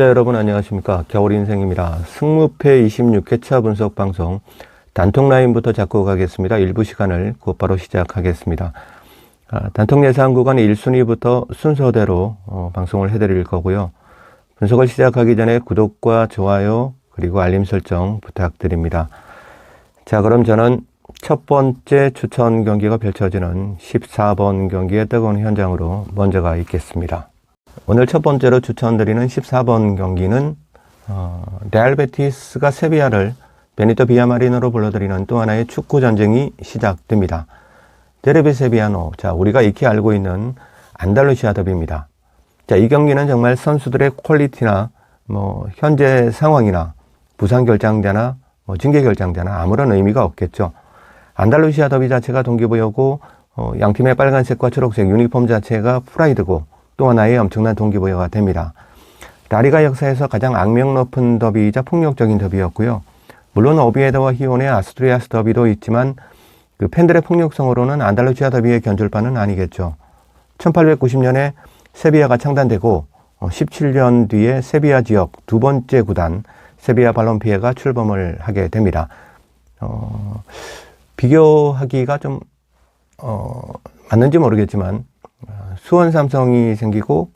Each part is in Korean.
시청자 여러분 안녕하십니까? 겨울 인생입니다. 승무패 26회 차 분석 방송 단통 라인부터 잡고 가겠습니다. 일부 시간을 곧바로 시작하겠습니다. 아, 단통 예상 구간 1순위부터 순서대로 어, 방송을 해드릴 거고요. 분석을 시작하기 전에 구독과 좋아요 그리고 알림 설정 부탁드립니다. 자 그럼 저는 첫 번째 추천 경기가 펼쳐지는 14번 경기의 뜨거운 현장으로 먼저 가 있겠습니다 오늘 첫 번째로 추천드리는 14번 경기는 어, 레알 베티스가 세비야를 베니토 비아마린으로 불러들이는 또 하나의 축구 전쟁이 시작됩니다. 데르비 세비야노, 자 우리가 익히 알고 있는 안달루시아 더비입니다. 자 이 경기는 정말 선수들의 퀄리티나 뭐 현재 상황이나 부상 결장자나 뭐 징계 결장자나 아무런 의미가 없겠죠. 안달루시아 더비 자체가 동기부여고 어, 양 팀의 빨간색과 초록색 유니폼 자체가 프라이드고 또 하나의 엄청난 동기부여가 됩니다. 라리가 역사에서 가장 악명 높은 더비이자 폭력적인 더비였고요. 물론 오비에드와 히온의 아스트리아스 더비도 있지만 그 팬들의 폭력성으로는 안달루시아 더비의 견줄 바는 아니겠죠. 1890년에 세비야가 창단되고 17년 어, 뒤에 세비야 지역 두 번째 구단 세비야 발론피에가 출범을 하게 됩니다. 어, 비교하기가 좀 어, 맞는지 모르겠지만 수원 삼성이 생기고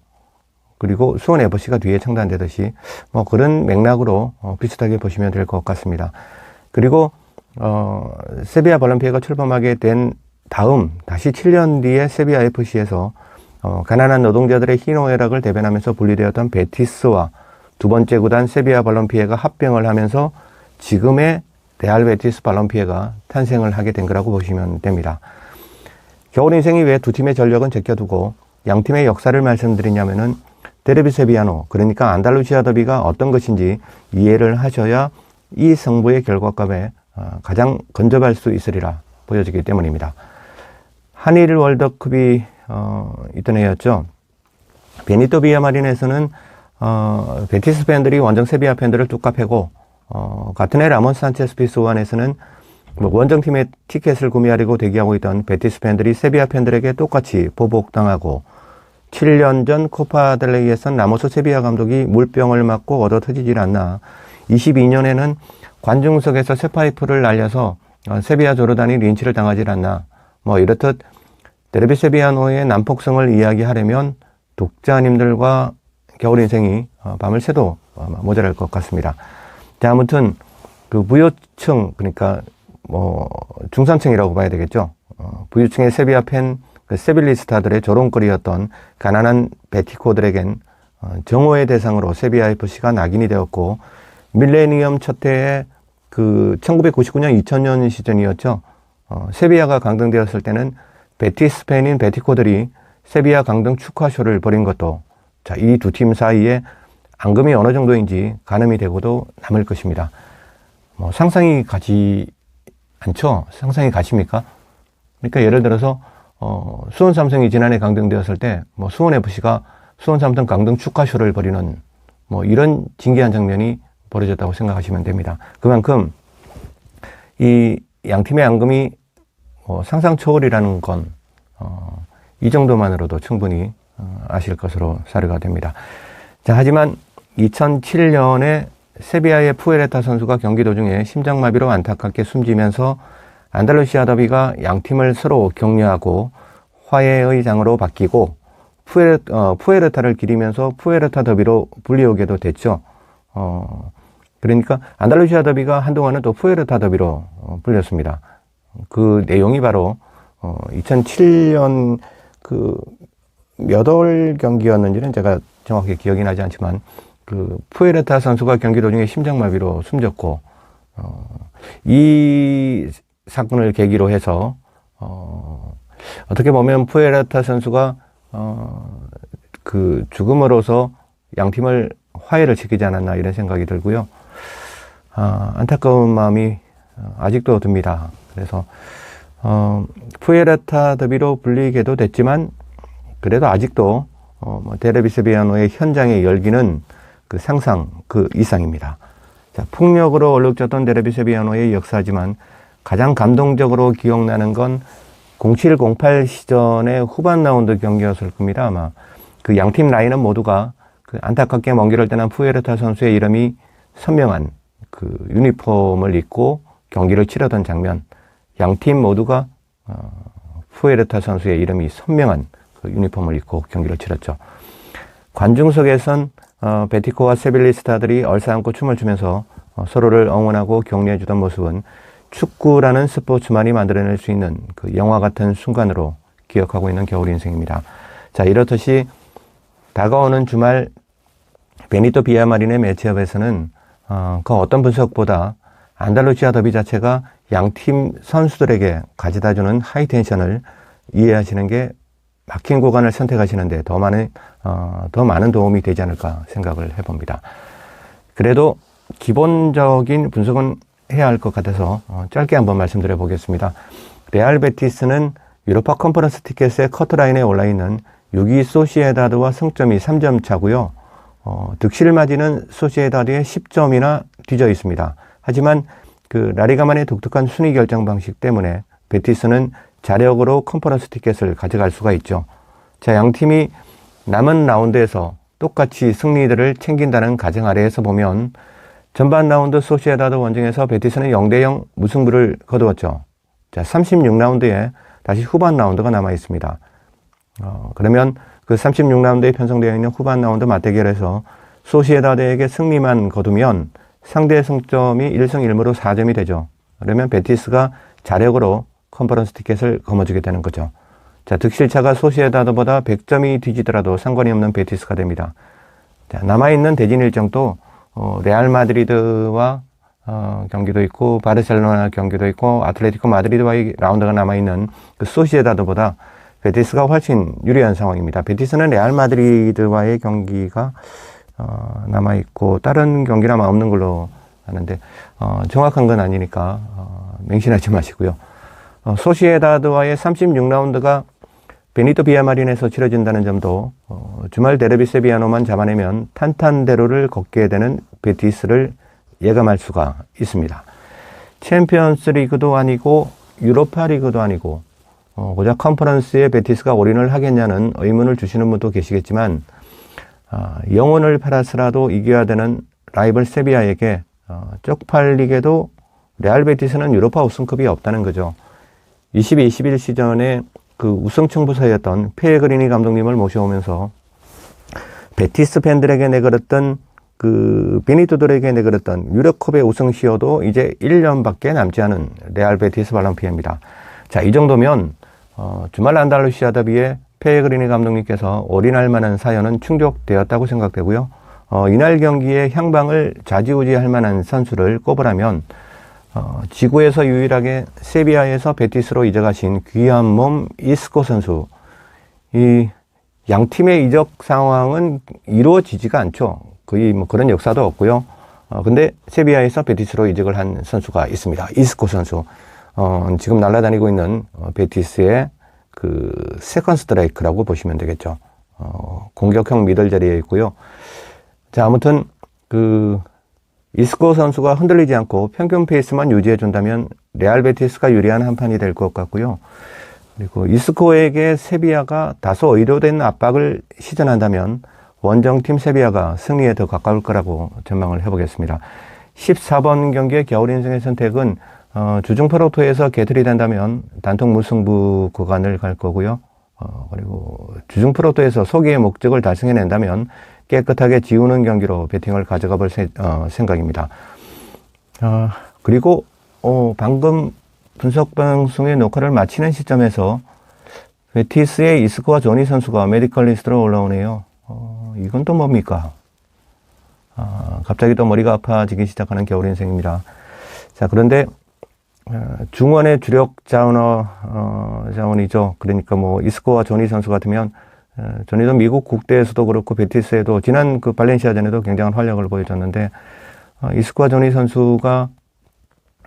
그리고 수원 FC가 뒤에 창단되듯이 뭐 그런 맥락으로 어, 비슷하게 보시면 될 것 같습니다. 그리고 어, 세비야 발렌피아가 출범하게 된 다음 다시 7년 뒤에 세비야 FC에서 어, 가난한 노동자들의 희노애락을 대변하면서 분리되었던 베티스와 두 번째 구단 세비야 발렌피에가 합병을 하면서 지금의 레알 베티스 발렌피에가 탄생을 하게 된 거라고 보시면 됩니다. 겨울 인생이 왜 두 팀의 전력은 제껴두고 양 팀의 역사를 말씀드리냐면은 데르비 세비아노 그러니까 안달루시아 더비가 어떤 것인지 이해를 하셔야 이 승부의 결과값에 어, 가장 건접할 수 있으리라 보여지기 때문입니다. 한일 월드컵이 어, 있던 해였죠. 베니토 비아마린에서는 어, 베티스 팬들이 원정 세비야 팬들을 뚝 패고 어, 같은 해 라몬 산체스 피스완에서는 뭐 원정팀의 티켓을 구매하려고 대기하고 있던 베티스 팬들이 세비야 팬들에게 똑같이 보복당하고 7년 전 코파델레이에선 라모스 세비야 감독이 물병을 맞고 얻어 터지질 않나 22년에는 관중석에서 쇠파이프를 날려서 어, 세비야 조르단이 린치를 당하질 않나 뭐 이렇듯 데르비 세비야노의 난폭성을 이야기하려면 독자님들과 겨울 인생이 어, 밤을 새도 모자랄 것 같습니다. 자, 아무튼 그 무효층 그러니까 뭐 중산층이라고 봐야 되겠죠. 어, 부유층의 세비야 팬 그 세빌리스타들의 조롱거리였던 가난한 베티코들에겐 어, 정오의 대상으로 세비야 FC가 낙인이 되었고 밀레니엄 첫 해에 그 1999년 2000년 시즌이었죠. 어, 세비야가 강등되었을 때는 베티스 팬인 베티코들이 세비야 강등 축하쇼를 벌인 것도 자, 이 두 팀 사이에 앙금이 어느 정도인지 가늠이 되고도 남을 것입니다. 뭐 상상이 가지 않죠. 상상이 가십니까? 그러니까 예를 들어서 어, 수원 삼성이 지난해 강등되었을 때 뭐 수원 FC가 수원 삼성 강등 축하쇼를 벌이는 뭐 이런 진기한 장면이 벌어졌다고 생각하시면 됩니다. 그만큼 이 양팀의 앙금이 뭐 상상 초월이라는 건, 어, 이 정도만으로도 충분히 어, 아실 것으로 사료가 됩니다. 자, 하지만 2007년에 세비야의 푸에레타 선수가 경기 도중에 심장마비로 안타깝게 숨지면서 안달루시아 더비가 양 팀을 서로 격려하고 화해의 장으로 바뀌고 푸에르, 어, 푸에르타를 기리면서 푸에르타 더비로 불리우게도 됐죠. 어, 그러니까 안달루시아 더비가 한동안은 또 푸에르타 더비로 어, 불렸습니다. 그 내용이 바로 어, 2007년 그몇월 경기였는지는 제가 정확히 기억이 나지 않지만 그 푸에르타 선수가 경기 도중에 심장마비로 숨졌고 어, 이 사건을 계기로 해서 어, 어떻게 보면 푸에르타 선수가 어, 그 죽음으로서 양 팀을 화해를 시키지 않았나 이런 생각이 들고요. 아, 안타까운 마음이 아직도 듭니다. 그래서 어, 푸에르타 더비로 불리게도 됐지만 그래도 아직도 어, 뭐 데르비스비아노의 현장의 열기는 그 상상 그 이상입니다. 자, 폭력으로 얼룩졌던 데르비세비아노의 역사지만 가장 감동적으로 기억나는 건 07, 08 시전의 후반 라운드 경기였을 겁니다. 아마 그 양팀 라인은 모두가 그 안타깝게 먼 길을 떠난 푸에르타 선수의 이름이 선명한 그 유니폼을 입고 경기를 치르던 장면, 양팀 모두가 어, 푸에르타 선수의 이름이 선명한 그 유니폼을 입고 경기를 치렀죠. 관중석에선 어, 베티코와 세빌리 스타들이 얼싸안고 춤을 추면서 어, 서로를 응원하고 격려해주던 모습은 축구라는 스포츠만이 만들어낼 수 있는 그 영화 같은 순간으로 기억하고 있는 겨울 인생입니다. 자, 이렇듯이 다가오는 주말 베니토 비아마린의 매치업에서는 어, 그 어떤 분석보다 안달루시아 더비 자체가 양팀 선수들에게 가져다주는 하이텐션을 이해하시는 게 막힌 구간을 선택하시는데 더 많은 어, 더 많은 도움이 되지 않을까 생각을 해봅니다. 그래도 기본적인 분석은 해야 할 것 같아서 어, 짧게 한번 말씀드려 보겠습니다. 레알 베티스는 유로파 컨퍼런스 티켓의 커트라인에 올라 있는 6위 소시에다드와 승점이 3점 차고요. 어, 득실 마진은 소시에다드의 10점이나 뒤져 있습니다. 하지만 그 라리가만의 독특한 순위 결정 방식 때문에 베티스는 자력으로 컨퍼런스 티켓을 가져갈 수가 있죠. 자, 양 팀이 남은 라운드에서 똑같이 승리들을 챙긴다는 가정 아래에서 보면 전반 라운드 소시에다드 원정에서 베티스는 0대0 무승부를 거두었죠. 자, 36라운드에 다시 후반 라운드가 남아 있습니다. 어, 그러면 그 36라운드에 편성되어 있는 후반 라운드 맞대결에서 소시에다드에게 승리만 거두면 상대 승점이 1승 1무로 4점이 되죠. 그러면 베티스가 자력으로 컨퍼런스 티켓을 거머쥐게 되는 거죠. 자, 득실차가 소시에다드보다 100점이 뒤지더라도 상관이 없는 베티스가 됩니다. 자, 남아있는 대진 일정도 어, 레알 마드리드와 어, 경기도 있고 바르셀로나 경기도 있고 아틀레티코 마드리드와의 라운드가 남아있는 그 소시에다드보다 베티스가 훨씬 유리한 상황입니다. 베티스는 레알 마드리드와의 경기가 어, 남아있고 다른 경기는 아마 없는 걸로 아는데 어, 정확한 건 아니니까 어, 맹신하지 마시고요. 어, 소시에다드와의 36라운드가 베니토 비아마린에서 치러진다는 점도 어, 주말 데르비 세비야노만 잡아내면 탄탄대로를 걷게 되는 베티스를 예감할 수가 있습니다. 챔피언스 리그도 아니고 유로파 리그도 아니고 어, 고작 컨퍼런스에 베티스가 올인을 하겠냐는 의문을 주시는 분도 계시겠지만 어, 영혼을 팔아서라도 이겨야 되는 라이벌 세비야에게 어, 쪽팔리게도 레알 베티스는 유로파 우승컵이 없다는 거죠. 20-21 시즌에 그 우승 청부사였던 페그리니 감독님을 모셔오면서 베티스 팬들에게 내걸었던 그 베니토들에게 내걸었던 유럽컵의 우승 시효도 이제 1년밖에 남지 않은 레알 베티스 발람피아입니다. 자, 이 정도면 어, 주말 안달루시아 더비에 페그리니 감독님께서 올인할 만한 사연은 충족되었다고 생각되고요. 어, 이날 경기의 향방을 좌지우지할 만한 선수를 꼽으라면 어, 지구에서 유일하게 세비야에서 베티스로 이적하신 귀한 몸 이스코 선수. 이 양 팀의 이적 상황은 이루어지지가 않죠. 거의 뭐 그런 역사도 없고요. 어, 근데 세비야에서 베티스로 이적을 한 선수가 있습니다. 이스코 선수. 어, 지금 날아다니고 있는 어, 베티스의 그 세컨 스트라이크라고 보시면 되겠죠. 어, 공격형 미들 자리에 있고요. 자, 아무튼 그 이스코 선수가 흔들리지 않고 평균 페이스만 유지해 준다면 레알 베티스가 유리한 한 판이 될 것 같고요. 그리고 이스코에게 세비야가 다소 의료된 압박을 시전한다면 원정팀 세비야가 승리에 더 가까울 거라고 전망을 해보겠습니다. 14번 경기의 겨울 인생의 선택은 어, 주중 프로토에서 개틀이 된다면 단통 무승부 구간을 갈 거고요. 어, 그리고 주중 프로토에서 소기의 목적을 달성해낸다면 깨끗하게 지우는 경기로 배팅을 가져가 볼 세, 어, 생각입니다. 어, 그리고 어, 방금 분석 방송의 녹화를 마치는 시점에서 베티스의 이스코와 조니 선수가 메디컬 리스트로 올라오네요. 어, 이건 또 뭡니까? 아, 갑자기 또 머리가 아파지기 시작하는 겨울 인생입니다. 자, 그런데 어, 중원의 주력 자원어, 어, 자원이죠. 그러니까 뭐 이스코와 조니 선수 같으면 전에도 미국 국대에서도 그렇고 베티스에도 지난 그 발렌시아전에도 굉장한 활약을 보여줬는데 어, 이스쿠아 조니 선수가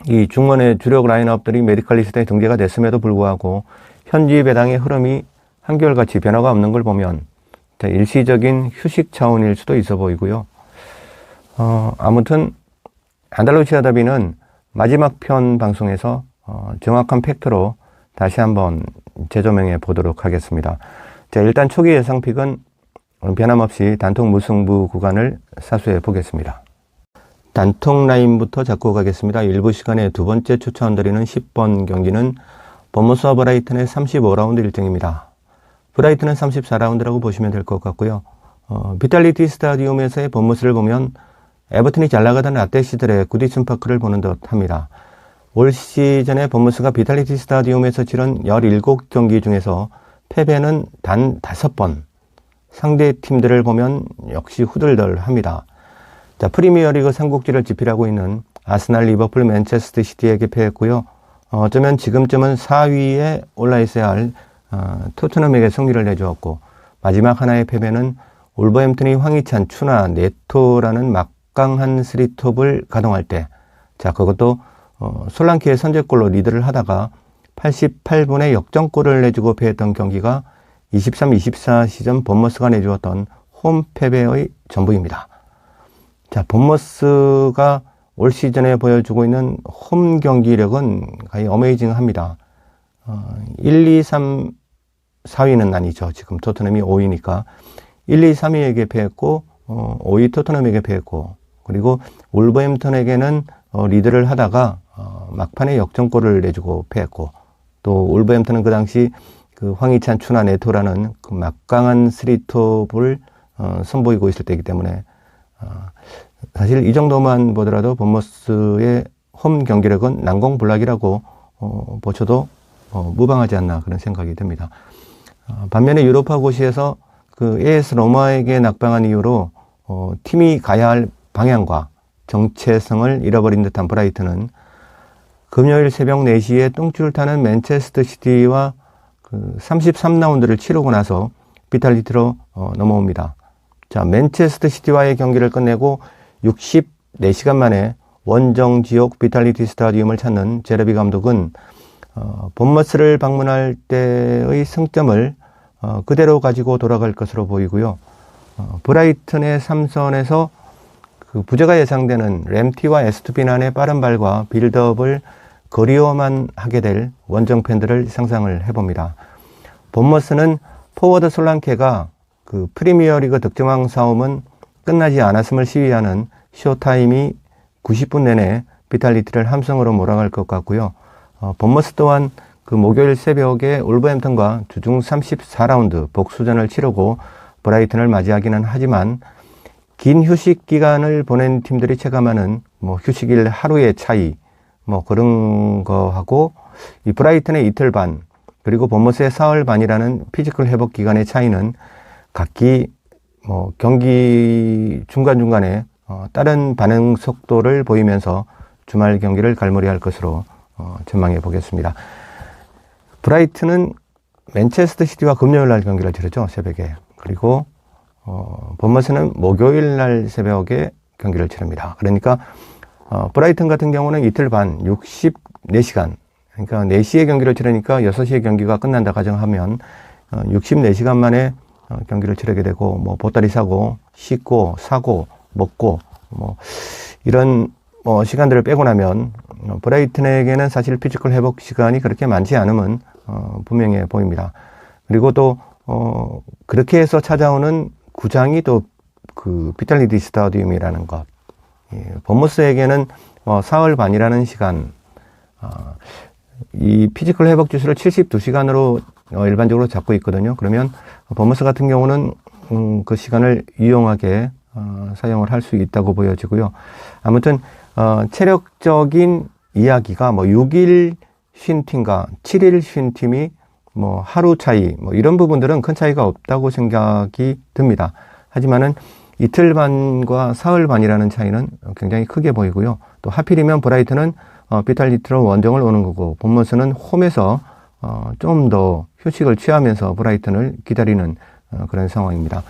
이 중원의 주력 라인업들이 메디컬 리스트에 등재가 됐음에도 불구하고 현지 배당의 흐름이 한결같이 변화가 없는 걸 보면 일시적인 휴식 차원일 수도 있어 보이고요. 어, 아무튼 안달루시아 다비는 마지막 편 방송에서 어, 정확한 팩트로 다시 한번 재조명해 보도록 하겠습니다. 자, 일단 초기 예상픽은 변함없이 단통 무승부 구간을 사수해 보겠습니다. 단통 라인부터 잡고 가겠습니다. 일부 시간에 두 번째 추천드리는 10번 경기는 버머스와 브라이튼의 35라운드 일정입니다. 브라이튼은 34라운드라고 보시면 될 것 같고요. 어, 비탈리티 스타디움에서의 버머스를 보면 에버튼이 잘 나가던 라떼 시들의 구디슨 파크를 보는 듯 합니다. 올 시즌에 버머스가 비탈리티 스타디움에서 치른 17경기 중에서 패배는 단 5번. 상대 팀들을 보면 역시 후들들 합니다. 자, 프리미어리그 삼국지를 지필하고 있는 아스날, 리버풀, 맨체스터 시티에게 패했고요. 어, 어쩌면 지금쯤은 4위에 올라 있어야 할 어, 토트넘에게 승리를 내주었고 마지막 하나의 패배는 올버햄튼이 황희찬, 추나, 네토라는 막강한 스리톱을 가동할 때, 자 그것도 어, 솔랑키의 선제골로 리드를 하다가 88분에 역전골을 내주고 패했던 경기가 23-24 시즌 본머스가 내주었던 홈 패배의 전부입니다. 자, 본머스가 올 시즌에 보여주고 있는 홈 경기력은 거의 어메이징합니다. 어, 1, 2, 3, 4위는 아니죠. 지금 토트넘이 5위니까 1, 2, 3위에게 패했고 어, 5위 토트넘에게 패했고 그리고 울버햄턴에게는 어, 리드를 하다가 어, 막판에 역전골을 내주고 패했고 또 울버햄턴은 그 당시 그 황희찬, 추나, 네토라는 그 막강한 스리톱을 어, 선보이고 있을 때이기 때문에 어, 사실 이 정도만 보더라도 본머스의 홈 경기력은 난공불락이라고 어, 보셔도 어, 무방하지 않나 그런 생각이 듭니다. 어, 반면에 유로파 고시에서 그 AS 로마에게 낙방한 이후로 어, 팀이 가야 할 방향과 정체성을 잃어버린 듯한 브라이트는 금요일 새벽 4시에 똥줄 타는 맨체스터 시티와 그 33라운드를 치르고 나서 비탈리티로 어, 넘어옵니다. 자, 맨체스터 시티와의 경기를 끝내고 64시간 만에 원정 지역 비탈리티 스타디움을 찾는 제르비 감독은 어, 본머스를 방문할 때의 승점을 어, 그대로 가지고 돌아갈 것으로 보이고요. 어, 브라이튼의 삼선에서 그 부재가 예상되는 램티와 에스투피난의 빠른 발과 빌드업을 그리워만 하게 될 원정 팬들을 상상을 해봅니다. 본머스는 포워드 솔랑케가 그 프리미어리그 득점왕 싸움은 끝나지 않았음을 시위하는 쇼타임이 90분 내내 비탈리티를 함성으로 몰아갈 것 같고요. 어, 본머스 또한 그 목요일 새벽에 올버햄턴과 주중 34라운드 복수전을 치르고 브라이튼을 맞이하기는 하지만 긴 휴식 기간을 보낸 팀들이 체감하는 뭐 휴식일 하루의 차이 뭐 그런 거하고 이 브라이튼의 이틀 반 그리고 본머스의 사흘 반이라는 피지컬 회복 기간의 차이는 각기 뭐 경기 중간중간에 어, 다른 반응 속도를 보이면서 주말 경기를 갈무리할 것으로 어, 전망해 보겠습니다. 브라이트는 맨체스터 시티와 금요일 날 경기를 치르죠 새벽에 그리고 어, 본머스는 목요일 날 새벽에 경기를 치릅니다. 그러니까 어, 브라이튼 같은 경우는 이틀 반 64시간 그러니까 4시에 경기를 치르니까 6시에 경기가 끝난다 가정하면 어, 64시간 만에 어, 경기를 치르게 되고 뭐 보따리 사고 씻고 사고 먹고 뭐 이런 뭐 시간들을 빼고 나면 어, 브라이튼에게는 사실 피지컬 회복 시간이 그렇게 많지 않음은 어, 분명해 보입니다. 그리고 또 어, 그렇게 해서 찾아오는 구장이 또그 비탈리티 스타디움이라는 것. 예, 버무스에게는 뭐 사흘 반이라는 시간, 어, 이 피지컬 회복 주수를 72시간으로 어, 일반적으로 잡고 있거든요. 그러면 버머스 같은 경우는 음, 그 시간을 유용하게 어, 사용을 할 수 있다고 보여지고요. 아무튼 어, 체력적인 이야기가 뭐 6일 쉰 팀과 7일 쉰 팀이 뭐 하루 차이 뭐 이런 부분들은 큰 차이가 없다고 생각이 듭니다. 하지만은 이틀 반과 사흘 반이라는 차이는 굉장히 크게 보이고요. 또 하필이면 브라이트는 어, 비탈리트로 원정을 오는 거고 본머스는 홈에서 어, 좀 더 휴식을 취하면서 브라이튼을 기다리는 어, 그런 상황입니다.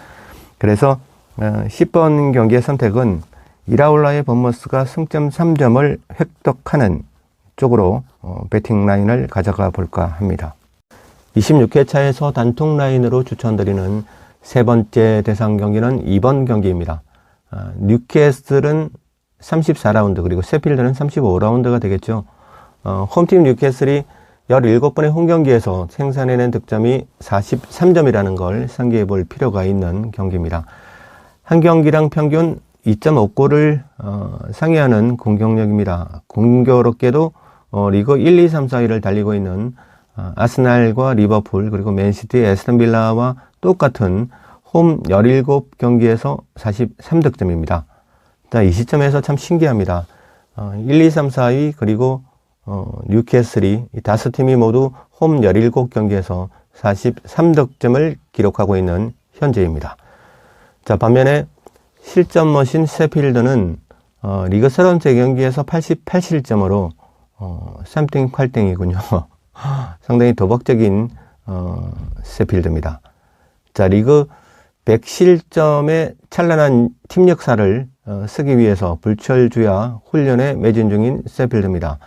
그래서 어, 10번 경기의 선택은 이라울라의 본머스가 승점 3점을 획득하는 쪽으로 어, 배팅 라인을 가져가 볼까 합니다. 26회 차에서 단통 라인으로 추천드리는 세 번째 대상 경기는 2번 경기입니다. 어, 뉴캐슬은 34라운드 그리고 세필드는 35라운드가 되겠죠. 어, 홈팀 뉴캐슬이 17번의 홈 경기에서 생산해낸 득점이 43점이라는 걸 상기해 볼 필요가 있는 경기입니다. 한 경기당 평균 2.5골을 어, 상회하는 공격력입니다. 공교롭게도 어, 리그 1, 2, 3, 4위를 달리고 있는 어, 아스날과 리버풀 그리고 맨시티, 에스턴 빌라와 똑같은 홈 17경기에서 43득점입니다. 자, 이 시점에서 참 신기합니다. 어, 1, 2, 3, 4위 그리고 어, 뉴캐슬이 이 다섯 팀이 모두 홈 17경기에서 43득점을 기록하고 있는 현재입니다. 자, 반면에 실점 머신 세필드는 어, 리그 세 번째 경기에서 88실점으로 어, 3등 8등이군요. 상당히 도박적인 어, 세필드입니다. 자, 리그 100실점의 찬란한 팀 역사를 어, 쓰기 위해서 불철주야 훈련에 매진 중인 세필드입니다.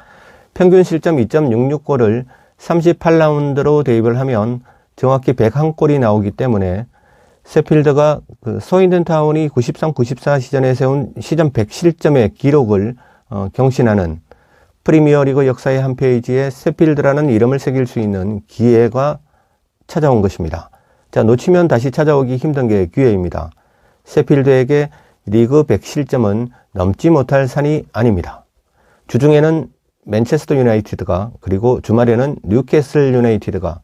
평균 실점 2.66골을 38라운드로 대입을 하면 정확히 101골이 나오기 때문에 세필드가 그 소인든 타운이 93, 94 시즌에 세운 시즌 100실점의 기록을 어, 경신하는 프리미어리그 역사의 한 페이지에 세필드라는 이름을 새길 수 있는 기회가 찾아온 것입니다. 자, 놓치면 다시 찾아오기 힘든 게 기회입니다. 세필드에게 리그 100실점은 넘지 못할 산이 아닙니다. 주중에는 맨체스터 유나이티드가 그리고 주말에는 뉴캐슬 유나이티드가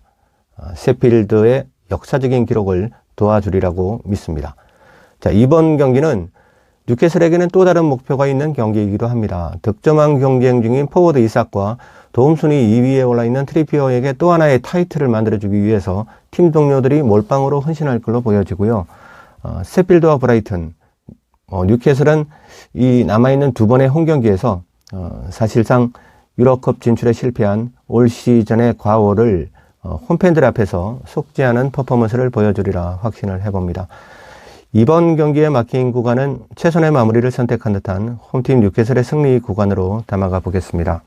어, 세필드의 역사적인 기록을 도와주리라고 믿습니다. 자, 이번 경기는 뉴캐슬에게는 또 다른 목표가 있는 경기이기도 합니다. 득점왕 경쟁 중인 포워드 이삭과 도움순위 2위에 올라 있는 트리피어에게 또 하나의 타이틀을 만들어주기 위해서 팀 동료들이 몰빵으로 헌신할 걸로 보여지고요. 어, 세필드와 브라이튼, 어, 뉴캐슬은 이 남아있는 두 번의 홈 경기에서 어, 사실상 유럽컵 진출에 실패한 올 시즌의 과오를 어, 홈팬들 앞에서 않은 퍼포먼스를 보여주리라 확신을 해봅니다. 이번 경기에 막힌 구간은 최선의 마무리를 선택한 듯한 홈팀 뉴캐슬의 승리 구간으로 담아가 보겠습니다.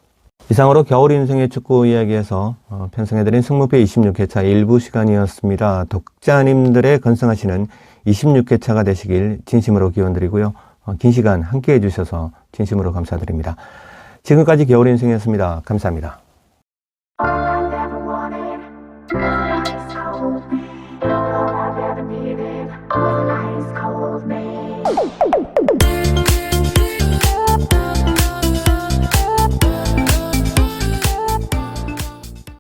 이상으로 겨울 인생의 축구 이야기에서 어, 편성해드린 승무패 26회차 일부 시간이었습니다. 독자님들의 건승하시는 26회차가 되시길 진심으로 기원드리고요. 어, 긴 시간 함께 해주셔서 진심으로 감사드립니다. 지금까지 겨울 인생이었습니다. 감사합니다.